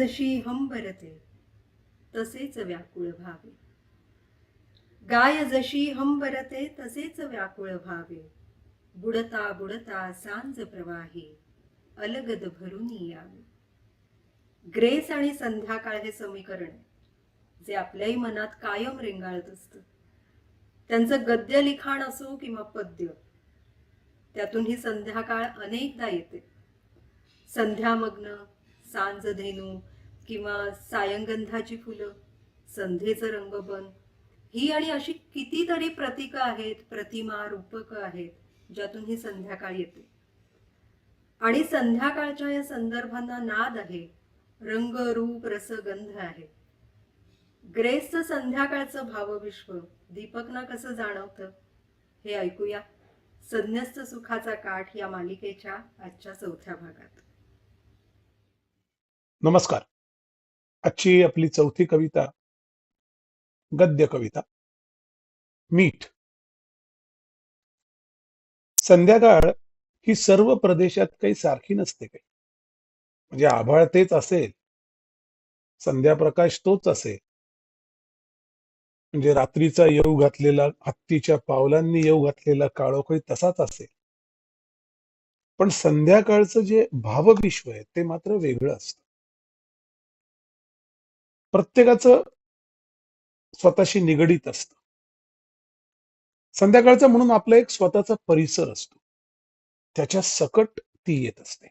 जशी हंबरते तसेच व्याकुळ व्हावे गाय जशी हंबरते तसेच व्याकुळ व्हावे बुडता बुडता सांज प्रवाही अलगद भरून यावे. ग्रेस आणि संध्याकाळ हे समीकरण जे आपल्याही मनात कायम रेंगाळत असतं. त्यांचं गद्य लिखाण असो किंवा पद्य त्यातून ही संध्याकाळ अनेकदा येते. संध्यामग्न सांजधेनू किंवा सायंगंधाची फुलं संध्येचं रंगबन ही आणि अशी कितीतरी प्रतीकं आहेत प्रतिमा रूपकं आहेत ज्यातून ही संध्याकाळ येते. आणि संध्याकाळच्या या संदर्भांना नाद आहे रंग रूप रसगंध आहे. ग्रेसचं संध्याकाळचं भावविश्व दीपकना कसं जाणवतं हे ऐकूया. संन्यस्त सुखाचा काठ या मालिकेच्या आजच्या चौथ्या भागात. नमस्कार. आजची आपली चौथी कविता गद्य कविता मीठ। संध्याकाळ ही सर्व प्रदेशात काही सारखी नसते काही. म्हणजे आभाळ तेच असेल संध्याप्रकाश तोच असेल. म्हणजे रात्रीचा येऊ घातलेला हत्तीच्या पावलांनी येऊ घातलेला काळोखळी तसाच असेल. पण संध्याकाळचं जे भावविश्व आहे ते मात्र वेगळं असतं. प्रत्येकाचं स्वतःशी निगडीत असतं. संध्याकाळचा म्हणून आपला एक स्वतःचा परिसर असतो. त्याच्या सकट ती येत असते.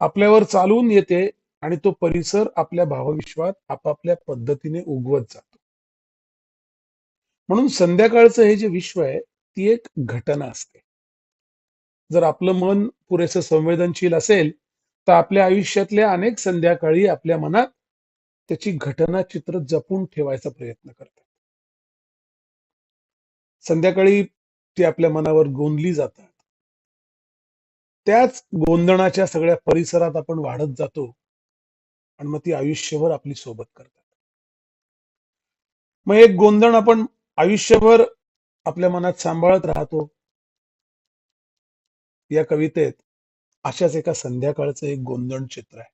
आपल्यावर चालून येते आणि तो परिसर आपल्या भावविश्वात आपापल्या पद्धतीने उगवत जातो. म्हणून संध्याकाळचं हे जे विश्व आहे ती एक घटना असते. जर आपलं मन पुरेसं संवेदनशील असेल तर आपल्या आयुष्यातल्या अनेक संध्याकाळी आपल्या मनात त्याची घटना चित्र जपून ठेवायचा प्रयत्न करतात. संध्याकाळी ती आपल्या मनावर गोंदली जातात. त्याच गोंधणाच्या सगळ्या परिसरात आपण वाढत जातो आणि मग ती आयुष्यभर आपली सोबत करतात. मग एक गोंधण आपण आयुष्यभर आपल्या मनात सांभाळत राहतो. या कवितेत अशाच एका संध्याकाळचं एक गोंधण चित्र आहे.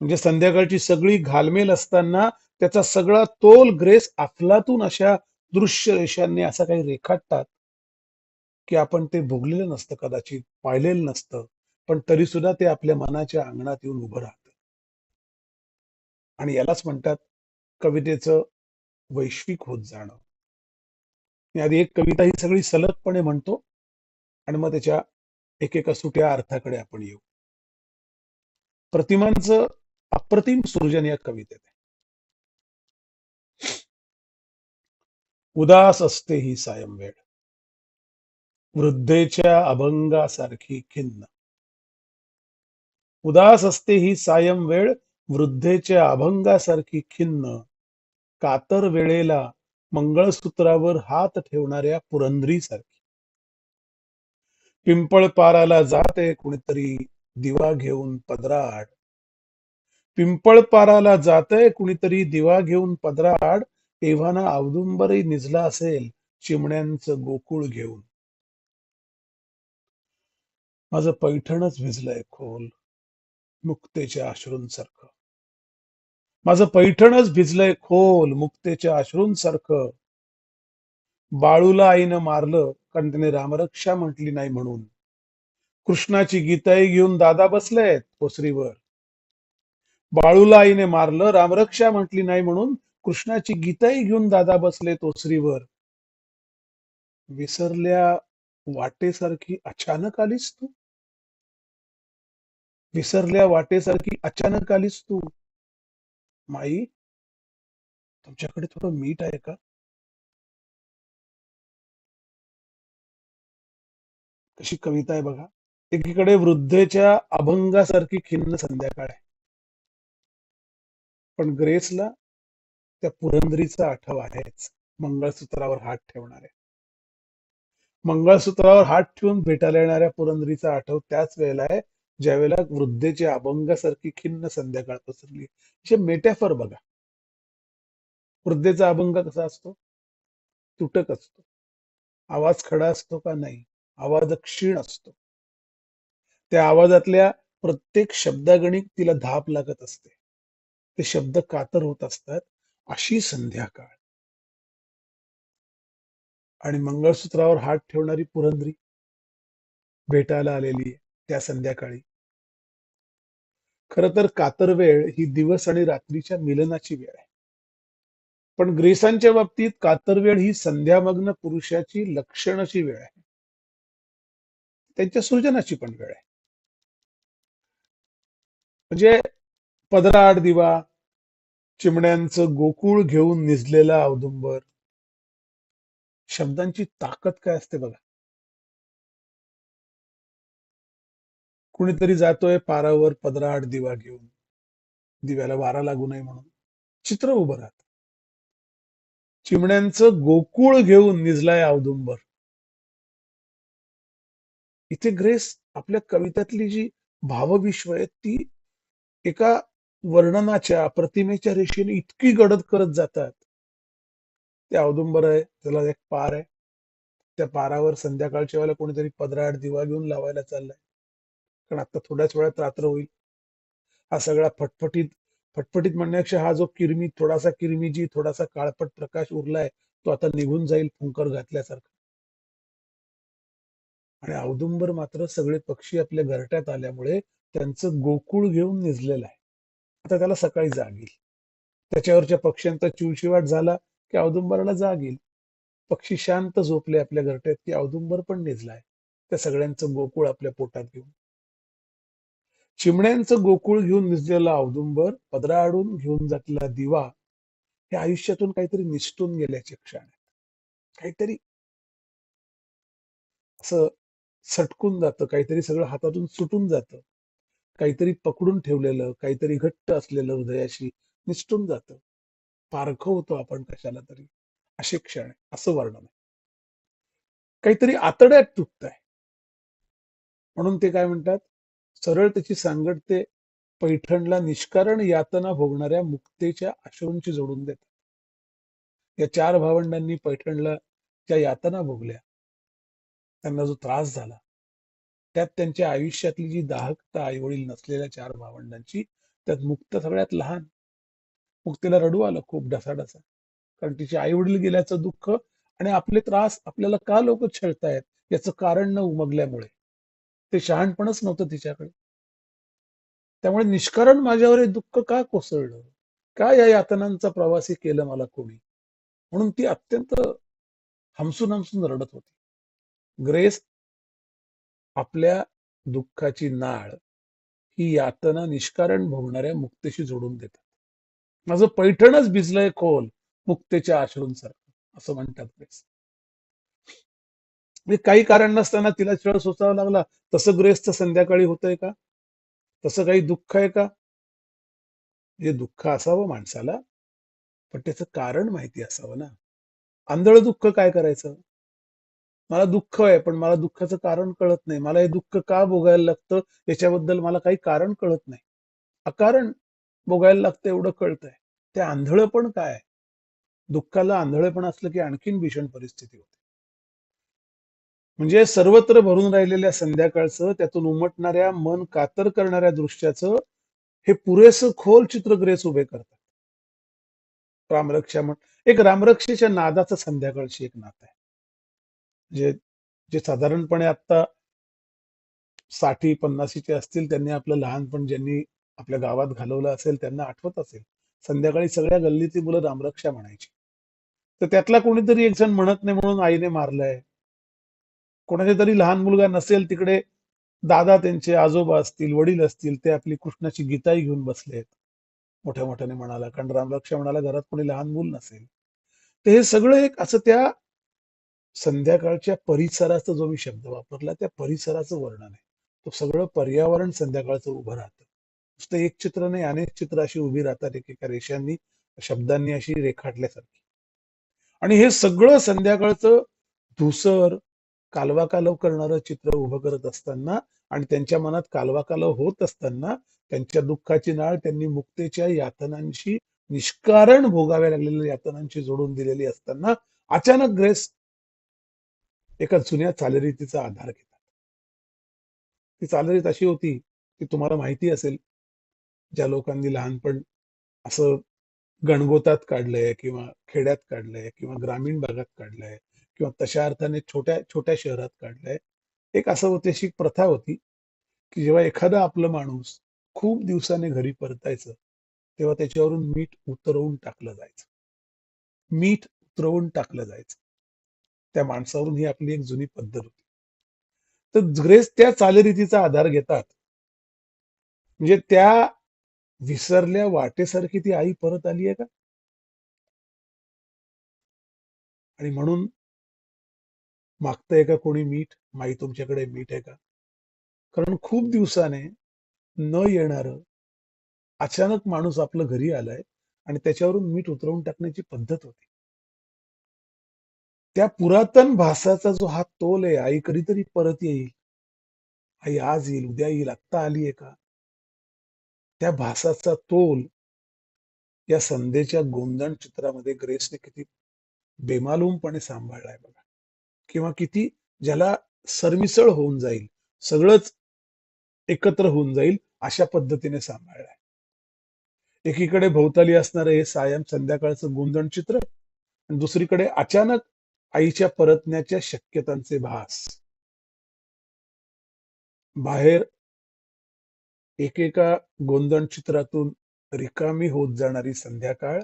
म्हणजे संध्याकाळची सगळी घालमेल असताना त्याचा सगळा तोल ग्रेस अफलातून अशा दृश्य रेषांनी असा काही रेखाटतात की आपण ते भोगलेलं नसतं कदाचित पाहिलेलं नसतं पण तरी सुद्धा ते आपल्या मनाच्या अंगणात येऊन उभं राहतं. आणि यालाच म्हणतात कवितेचं वैश्विक होत जाणं. मी आधी एक कविता ही सगळी सलगपणे म्हणतो आणि मग त्याच्या एकेका सुट्या अर्थाकडे आपण येऊ. प्रतिमांचं अप्रतिम सृजन या कवितेत आहे. उदास असते ही सायंवेळ वृद्धेच्या अभंगासारखी खिन्न. उदास असते ही सायं वेळ वृद्धेच्या अभंगासारखी खिन्न. कातर वेळेला मंगळसूत्रावर हात ठेवणाऱ्या पुरंदरीसारखी. पिंपळ पाराला जाते कुणीतरी दिवा घेऊन पदराड पिंपळपाराला जातय कुणीतरी दिवा घेऊन पदराड तेव्हाना अवदुंबरही निजला असेल चिमण्यांचं गोकुळ घेऊन. माझं पैठणच भिजलंय खोल मुक्तेच्या अश्रूंसारखं माझं पैठणच भिजलंय खोल मुक्तेच्या अश्रूंसारखं बाळूला आईनं मारलं कारण त्याने रामरक्षा म्हटली नाही म्हणून. कृष्णाची गीताई घेऊन दादा बसलेत ओसरीवर बाळूला आईने मारलं रामरक्षा म्हटली नाही म्हणून कृष्णाची गीताही घेऊन दादा बसले तोसरीवर विसरल्या वाटेसारखी अचानक आलीस तू? विसरल्या वाटेसारखी अचानक आलीस तू? माई तुमच्याकडे थोडं मीठ आहे का? कशी कविता आहे बघा. एकीकडे वृद्धेच्या अभंगासारखी खिन्न संध्याकाळ आहे. पण ग्रेसला त्या पुरंदरीचा आठव आहेच. मंगळसूत्रावर हात ठेवणारे मंगळसूत्रावर हात ठेवून भेटायला येणाऱ्या पुरंदरीचा आठव त्याच वेळेला आहे ज्यावेळेला वृद्धेच्या अभंगासारखी खिन्न संध्याकाळ पसरली. जे मेटॅफर बघा. वृद्धेचा अभंग कसा असतो? तुटक असतो. आवाज खडा असतो का नाही? आवाज क्षीण असतो. त्या आवाजातल्या प्रत्येक शब्दागणिक तिला धाप लागत असते. ते शब्द कातर होत असतात अशी संध्याकाळ. आणि मंगळसूत्रावर हात ठेवणारी पुरंदरी भेटायला आलेली आहे त्या संध्याकाळी. खर तर कातर वेळ ही दिवस आणि रात्रीच्या मिलनाची वेळ आहे. पण ग्रेसांच्या बाबतीत कातर वेळ ही संध्यामग्न पुरुषाची लक्षणाची वेळ आहे. त्यांच्या सृजनाची पण वेळ आहे. म्हणजे पदराआड दिवा चिमण्यांचं गोकुळ घेऊन निजलेला औदुंबर. शब्दांची ताकद काय असते बघा. कुणीतरी जातोय पारावर पदराआड दिवा घेऊन. दिव्याला वारा लागू नये म्हणून. चित्र उभं राहत. चिमण्यांचं गोकुळ घेऊन निजलाय औदुंबर. इथे ग्रेस आपल्या कवितातली जी भावविश्व आहे ती एका वर्णनाच्या प्रतिमेच्या रेषेने इतकी गडद करत जातात. ते औदुंबर आहे त्याला एक पार आहे. त्या पारावर संध्याकाळच्या वेळेला कोणीतरी पदराआड दिवा घेऊन लावायला चाललाय. कारण आता थोड्याच वेळात रात्र होईल. हा सगळा फटफटीत फटफटीत म्हणण्यापेक्षा हा जो किरमी थोडासा किरमिजी थोडासा काळपट प्रकाश उरलाय तो आता निघून जाईल फुंकर घातल्यासारखा. आणि औदुंबर मात्र सगळे पक्षी आपल्या घरट्यात आल्यामुळे त्यांचं गोकुळ घेऊन निजलेलं आहे. तर त्याला सकाळी जाग येईल त्याच्यावरच्या पक्ष्यांचा चिवशिवाट झाला की औदुंबराला जाग येईल पक्षी शांत झोपले आपल्या घरट्यात की औदुंबर पण निजलाय. त्या सगळ्यांचं गोकुळ आपल्या पोटात घेऊन. चिमण्यांचं गोकुळ घेऊन निजलेला औदुंबर पदराआडून घेऊन जातलेला दिवा हे आयुष्यातून काहीतरी निसटून गेल्याचे क्षण आहेत काहीतरी असं सटकून जातं काहीतरी सगळं हातातून सुटून जातं. काहीतरी पकडून ठेवलेलं काहीतरी घट्ट असलेलं हृदयाशी निष्ठून जात. पारखं होतो आपण कशाला तरी. असे क्षण आहे असं वर्णन आहे. काहीतरी आतड्यात तुटत आहे म्हणून ते काय म्हणतात? सरळ त्याची सांगड ते पैठणला निष्कारण यातना भोगणाऱ्या मुक्तेच्या अश्रूंची जोडून देतात. या चार भावंडांनी पैठणला ज्या यातना भोगल्या त्यांना जो त्रास झाला त्यात त्यांच्या आयुष्यातली जी दाहकता आई वडील नसलेल्या चार भावंडांची त्यात मुक्त सगळ्यात लहान. मुक्तीला रडू आलं खूप ढसाढसा. कारण तिचे आई वडील गेल्याचं दुःख आणि आपले त्रास आपल्याला का लोक छळतायत याचं कारण न उमगल्यामुळे. ते शहाणपणच नव्हतं तिच्याकडे. त्यामुळे निष्कारण माझ्यावर हे दुःख का कोसळलं? का या यातनांचा प्रवासी केलं मला कोणी? म्हणून ती अत्यंत हमसून हमसून रडत होती. ग्रेस आपल्या दुःखाची नाळ ही यातना निष्कारण भोगणाऱ्या मुक्तेशी जोडून देतात. माझं पैठणच भिजलंय खोल मुक्तेच्या आश्रूंसारखं असं म्हणतात ग्रेस. म्हणजे काही कारण नसताना तिला छळ सोसावा लागला. तसं ग्रेसचं संध्याकाळी होतंय का? तसं काही दुःख आहे का? जे दुःख असावं माणसाला पण त्याचं कारण माहिती असावं ना. आंधळ दुःख काय करायचं? मला दुःख आहे पण मला दुःखाचं कारण कळत नाही. मला हे दुःख का भोगायला लागतं? याच्याबद्दल मला काही कारण कळत नाही. अकारण भोगायला लागतं एवढं कळतंय. ते आंधळ पण काय दुःखाला आंधळेपण असलं की आणखीन भीषण परिस्थिती होते. म्हणजे सर्वत्र भरून राहिलेल्या संध्याकाळचं त्यातून उमटणाऱ्या मन कातर करणाऱ्या दृश्याचं हे पुरेसं खोल चित्रग्रेस उभे करतात. रामरक्षा म्हण एक रामरक्षेच्या नादाचं संध्याकाळची एक नात आहे. जे जे साधारणपणे आता साठी पन्नासीचे असतील त्यांनी आपलं लहानपण ज्यांनी आपल्या गावात घालवलं असेल त्यांना आठवत असेल. संध्याकाळी सगळ्या गल्लीतली मुलं रामरक्षा म्हणायची. तर त्यातला कोणीतरी एक जण म्हणत नाही म्हणून आईने मारलंय. कोणाचा तरी लहान मुलगा नसेल तिकडे दादा त्यांचे आजोबा असतील वडील असतील ते आपली कृष्णाची गीताही घेऊन बसलेत. मोठ्या मोठ्याने म्हणाला कारण रामरक्षा म्हणाला घरात कोणी लहान मूल नसेल. तर हे सगळं एक असं त्या संध्याकाळच्या परिसराचा जो मी शब्द वापरला त्या परिसराचं वर्णन आहे. तो सगळं पर्यावरण संध्याकाळचं उभं राहतं. नुसतं एक चित्र नाही अनेक चित्र अशी उभी राहतात एकेका रेषांनी शब्दांनी अशी रेखाटल्यासारखी. आणि हे सगळं संध्याकाळचं धुसर कालवाकालव करणारं चित्र उभं करत असताना आणि त्यांच्या मनात कालवाकालव होत असताना त्यांच्या दुःखाची नाळ त्यांनी मुक्तेच्या यातनांशी निष्कारण भोगाव्या लागलेल्या यातनांशी जोडून दिलेली असताना अचानक ग्रेस एका जुन्या चालरीतीचा आधार घेतात. ती चालरीत अशी होती की तुम्हाला माहिती असेल ज्या लोकांनी लहानपण असं गणगोतात काढलंय किंवा खेड्यात काढलंय किंवा ग्रामीण भागात काढलंय किंवा तशा अर्थाने छोट्या छोट्या शहरात काढलंय. एक असं होती अशी एक प्रथा होती की जेव्हा एखादा आपलं माणूस खूप दिवसाने घरी परतायचं तेव्हा त्याच्यावरून मीठ उतरवून टाकलं जायचं. मीठ उतरवून टाकलं जायचं. त्या माणसावरून ही आपली एक जुनी पद्धत होती. तर ग्रेस त्या चालीरीतीचा आधार घेतात. म्हणजे त्या विसरल्या वाटेसारखी ती आई परत आली आहे का? आणि म्हणून मागतंय का कोणी मीठ? माई तुमच्याकडे मीठ आहे का? कारण खूप दिवसाने न येणार अचानक माणूस आपलं घरी आलाय आणि त्याच्यावरून मीठ उतरवून टाकण्याची पद्धत होती. त्या पुरातन भासाचा जो हा तोल आहे आई कधीतरी परत येईल. आई आज येईल उद्या येईल आत्ता आली आहे का? त्या भासाचा तोल या संध्येच्या गोंधण चित्रामध्ये ग्रेसने किती बेमालूमपणे सांभाळलाय बघा. किंवा किती ज्याला सरमिसळ होऊन जाईल सगळंच एकत्र होऊन जाईल अशा पद्धतीने सांभाळलाय एकीकडे भोवताली असणारं हे सायम संध्याकाळचं गोंधण चित्र दुसरीकडे अचानक आईच्या परतण्याच्या शक्यतांचे भास. बाहेर एकेका गोंधण चित्रातून रिकामी होत जाणारी संध्याकाळ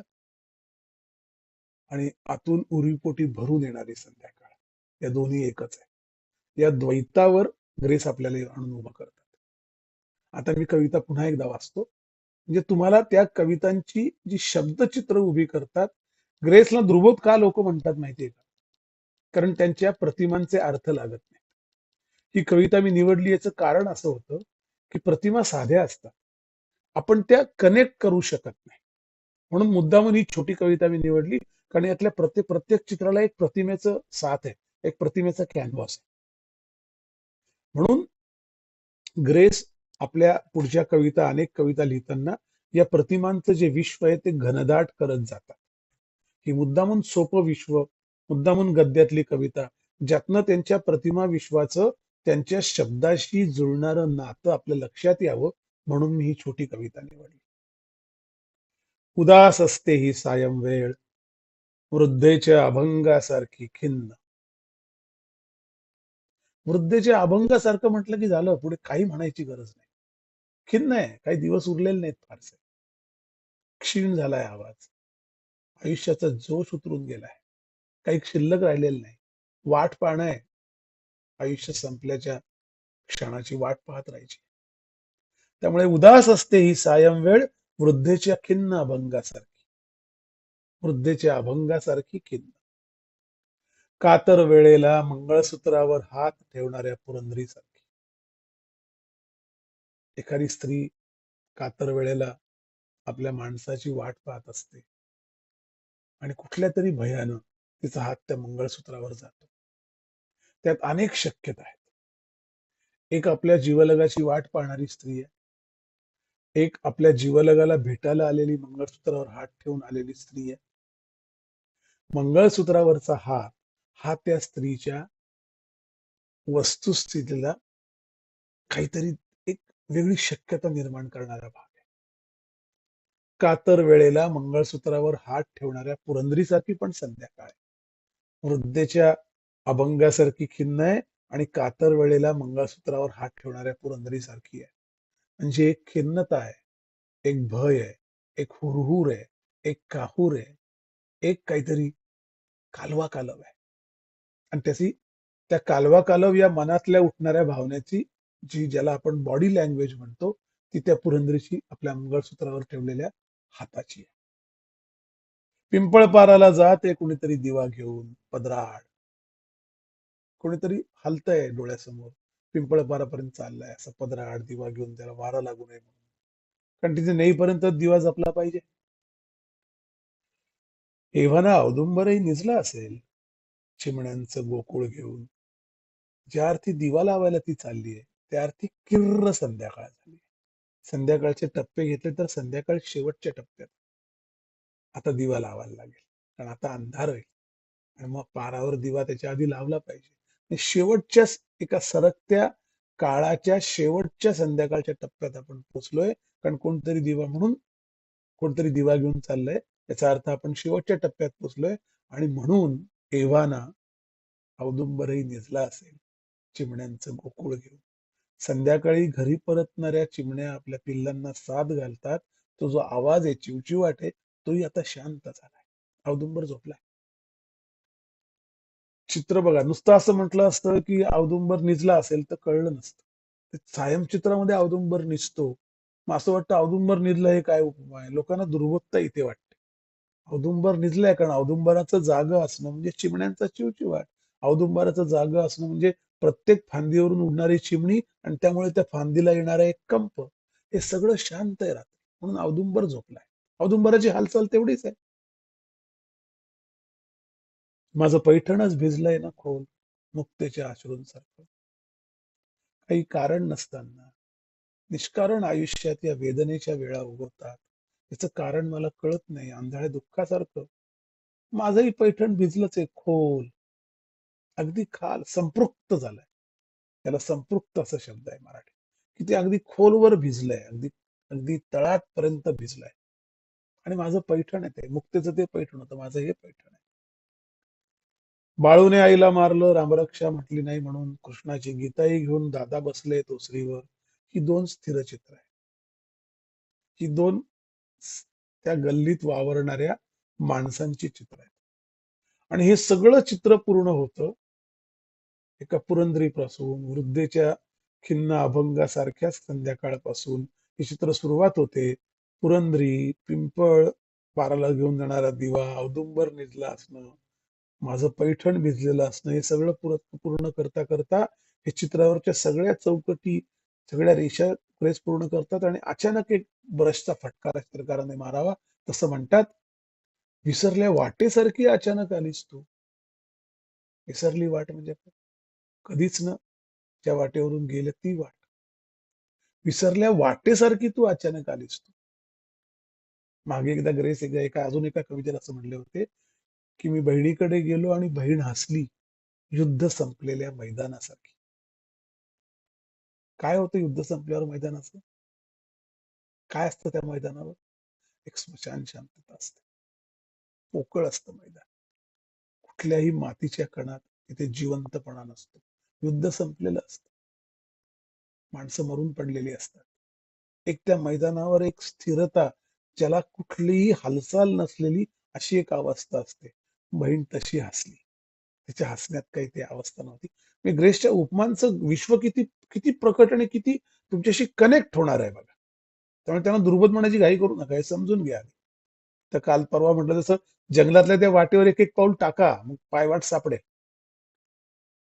आणि आतून उरीपोटी भरून येणारी संध्याकाळ. या दोन्ही एकच आहे. या द्वैतावर ग्रेस आपल्याला आणून उभा करतात. आता मी कविता पुन्हा एकदा वाचतो. म्हणजे तुम्हाला त्या कवितांची जी शब्दचित्र उभी करतात ग्रेसला ध्रुवोत का लोक म्हणतात माहितीये का? कारण त्यांच्या प्रतिमांचे अर्थ लागत नाही. ही कविता मी निवडली याचं कारण असं होतं की प्रतिमा साध्या असतात. आपण त्या कनेक्ट करू शकत नाही. म्हणून मुद्दामून ही छोटी कविता मी निवडली कारण यातल्या प्रत्येक प्रत्येक चित्राला एक प्रतिमेचं साथ आहे. एक प्रतिमेचा कॅनव्हास आहे. म्हणून ग्रेस आपल्या पुढच्या कविता अनेक कविता लिहिताना या प्रतिमांचं जे विश्व आहे ते घनदाट करत जातात. ही मुद्दामून सोपं विश्व मुद्दामून गद्यातली कविता ज्यातनं त्यांच्या प्रतिमा विश्वाचं त्यांच्या शब्दाशी जुळणारं नातं आपल्या लक्षात यावं म्हणून मी ही छोटी कविता निवडली. उदास असते ही सायम वेळ वृद्धेच्या अभंगासारखी खिन्न. वृद्धेच्या अभंगासारखं म्हटलं की झालं पुढे काही म्हणायची गरज नाही. खिन्न आहे काही दिवस उरलेले नाहीत फारसे. क्षीण झालाय आवाज. आयुष्याचा जोश उतरून गेलाय. काही शिल्लक राहिलेलं नाही. वाट पाहणं आहे. आयुष्य संपल्याच्या क्षणाची वाट पाहत राहायची. त्यामुळे उदास असते ही सायम वेळ वृद्धेच्या खिन्न अभंगासारखी. वृद्धेच्या अभंगासारखी खिन्न. कातर वेळेला मंगळसूत्रावर हात ठेवणाऱ्या पुरंदरीसारखी. एखादी स्त्री कातर वेळेला आपल्या माणसाची वाट पाहत असते. आणि कुठल्या तरी भयानं तिचा हात त्या मंगळसूत्रावर जातो. त्यात अनेक शक्यता आहेत. एक आपल्या जीवलगाची वाट पाहणारी स्त्री आहे. एक आपल्या जीवलगाला भेटायला आलेली मंगळसूत्रावर हात ठेवून आलेली स्त्री आहे. मंगळसूत्रावरचा हात हा त्या स्त्रीच्या वस्तुस्थितीला काहीतरी एक वेगळी शक्यता निर्माण करणारा भाग आहे. कातर वेळेला मंगळसूत्रावर हात ठेवणाऱ्या पुरंदरीसारखी पण संध्याकाळ आहे. वृद्धेच्या अभंगासारखी खिन्न आहे आणि कातर वेळेला मंगळसूत्रावर हात ठेवणाऱ्या पुरंदरी सारखी आहे. म्हणजे एक खिन्नता आहे एक भय आहे एक हुरहुर आहे एक काहूर आहे एक काहीतरी कालवा कालव आहे. आणि त्याची त्या कालवा कालव या मनातल्या उठणाऱ्या भावनेची जी ज्याला आपण बॉडी लँग्वेज म्हणतो ती त्या पुरंदरीची आपल्या मंगळसूत्रावर ठेवलेल्या हाताची आहे. पिंपळपाराला जाते कुणीतरी दिवा घेऊन पदराड. कोणीतरी हलतय डोळ्यासमोर पिंपळपारापर्यंत चाललाय असं पदराड दिवा घेऊन त्याला वारा लागू नये म्हणून. कारण तिथे नेईपर्यंत दिवा जपला पाहिजे. एव्हाना औदुंबरही निजला असेल चिमण्यांचं गोकुळ घेऊन. ज्या अर्थी दिवा लावायला ती चालली आहे त्या अर्थी किर्र संध्याकाळ झाली संध्याकाळचे टप्पे घेतले तर संध्याकाळ शेवटच्या टप्प्यात. आता दिवा लावायला लागेल. कारण आता अंधार होईल आणि मग पारावर दिवा त्याच्या आधी लावला पाहिजे. शेवटच्या एका सरकत्या काळाच्या शेवटच्या संध्याकाळच्या टप्प्यात आपण पोचलोय. कारण कोणतरी दिवा म्हणून कोणतरी दिवा घेऊन चाललंय. याचा अर्थ आपण शेवटच्या टप्प्यात पोचलोय. आणि म्हणून एव्हाना औदुंबरही निजला असेल चिमण्यांचं गोकुळ घेऊन. संध्याकाळी घरी परतणाऱ्या चिमण्या आपल्या पिल्लांना साथ घालतात. तो जो आवाज आहे चिवचिवाट आहे तोही आता शांत झालाय. औदुंबर झोपलाय. चित्र बघा नुसतं असं म्हटलं असतं की औदुंबर निजला असेल तर कळलं नसतं. ते छायाचित्रामध्ये औदुंबर निजतो. मग असं वाटतं औदुंबर निजलं हे काय उपमा आहे? लोकांना दुर्बत्ता इथे वाटते. औदुंबर निजलाय कारण औदुंबराचं जाग असणं म्हणजे चिमण्यांचा चिवचिवाट. औदुंबराचं जाग असणं म्हणजे प्रत्येक फांदीवरून उडणारी चिमणी आणि त्यामुळे त्या फांदीला येणारा एक कंप. हे सगळं शांत आहे रात्री. म्हणून औदुंबर झोपलाय. औदुंबराची हालचाल तेवढीच आहे. माझं पैठणच भिजलंय ना खोल मुक्तेच्या अश्रूंसारखं काही कारण नसताना निष्कारण आयुष्यात या वेदनेच्या वेळा उगवतात. याचं कारण मला कळत नाही आंधळ्या दुःखासारखं. माझंही पैठण भिजलंच आहे खोल. अगदी खाल संपृक्त झालंय. त्याला संपृक्त असा शब्द आहे मराठी की ते अगदी खोलवर भिजलंय अगदी अगदी तळात पर्यंत भिजलंय. आणि माझं पैठण आहे ते. मुक्तेचं ते पैठण होतं. माझं हे पैठण आहे. बाळूने आईला मारलं. रामरक्षा म्हटली नाही म्हणून कृष्णाची गीताही घेऊन दादा बसले तोसरीवर ही दोन स्थिर चित्र आहे ही दोन त्या गल्लीत वावरणाऱ्या माणसांची चित्र आहेत. आणि हे सगळं चित्र पूर्ण होतं एका पुरंदरीपासून वृद्धेच्या खिन्न अभंगासारख्याच संध्याकाळपासून. हे चित्र सुरुवात होते. पुरंदरी पिंपळ पाराला घेऊन जाणारा दिवा औदुंबर निजला असणं माझं पैठण भिजलेलं असणं हे सगळं पुरत पूर्ण करता करता हे चित्रावरच्या सगळ्या चौकटी सगळ्या रेषा प्रेस पूर्ण करतात आणि अचानक एक ब्रशचा फटका चित्रकाराने मारावा तसं म्हणतात विसरल्या वाटेसारखी अचानक आलीस तू. विसरली वाट म्हणजे कधीच न त्या वाटेवरून गेलं ती वाट. विसरल्या वाटेसारखी तू अचानक आलीस तू. मागे एकदा ग्रेस एकदा एका अजून एका कवितेला असं म्हणले होते की मी बहिणीकडे गेलो आणि बहीण हसली युद्ध संपलेल्या मैदानासारखी. काय होतं युद्ध संपल्यावर मैदानाचं? काय असतं त्या मैदानावर? एक स्मशान शांतता असते. पोकळ असतं मैदान. कुठल्याही मातीच्या कणात तिथे जिवंतपणा नसतो. युद्ध संपलेलं असतं. माणसं मरून पडलेली असतात. एक त्या मैदानावर एक स्थिरता ज्याला कुठलीही हालचाल नसलेली अशी एक अवस्था असते. बहीण तशी हसली. तिच्या हसण्यात काही ती अवस्था नव्हती. मी ग्रेसच्या उपमानचं विश्व किती किती प्रकट आणि किती तुमच्याशी कनेक्ट होणार आहे बघा. त्यामुळे त्यांना दुर्बोध म्हणायची घाई करू नका हे समजून घ्या तर काल परवा म्हटलं जसं जंगलातल्या त्या वाटेवर एक एक पाऊल टाका मग पायवाट सापडेल.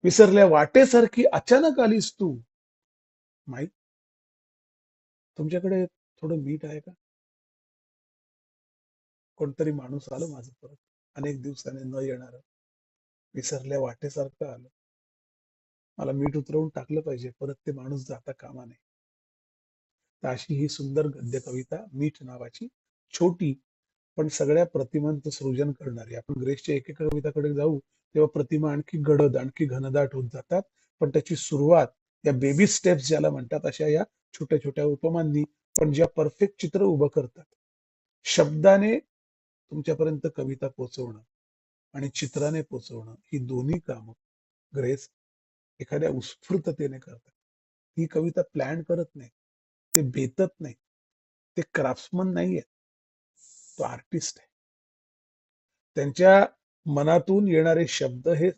विसरल्या वाटेसारखी अचानक आलीस तू. माहीत तुमच्याकडे थोडं मीठ आहे का? कोणतरी माणूस आलं माझं परत. अनेक दिवसाने न येणार. विसरल्या वाटेसारखं आलं. मला मीठ उतरवून टाकलं पाहिजे. परत ते माणूस जाता कामा नये. तर अशी ही सुंदर गद्य कविता मीठ नावाची छोटी पण सगळ्या प्रतिमांचं सृजन करणारी. आपण ग्रेसच्या एकेका कविताकडे जाऊ तेव्हा प्रतिमा आणखी गडद आणखी घनदाट होत जातात. पण त्याची सुरुवात या बेबी स्टेप्स ज्याला म्हणतात अशा या छोट्या छोट्या उपमांनी पण ज्या परफेक्ट चित्र उभं करतात. शब्दाने तुमच्यापर्यंत कविता पोचवणं आणि चित्राने पोचवणं ही दोन्ही कामं ग्रेस एखाद्या उत्स्फूर्ततेने करतात. ही कविता प्लॅन करत नाही ते बेतत नाही ते क्राफ्टमन नाहीये. तो आर्टिस्ट आहे. त्यांच्या मनातून येणारे शब्द हे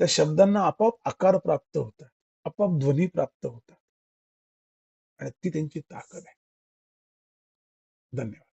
त्या शब्दांना आपोआप आकार प्राप्त होतात आपोआप ध्वनी प्राप्त होतात. आणि ती त्यांची ताकद आहे. धन्यवाद.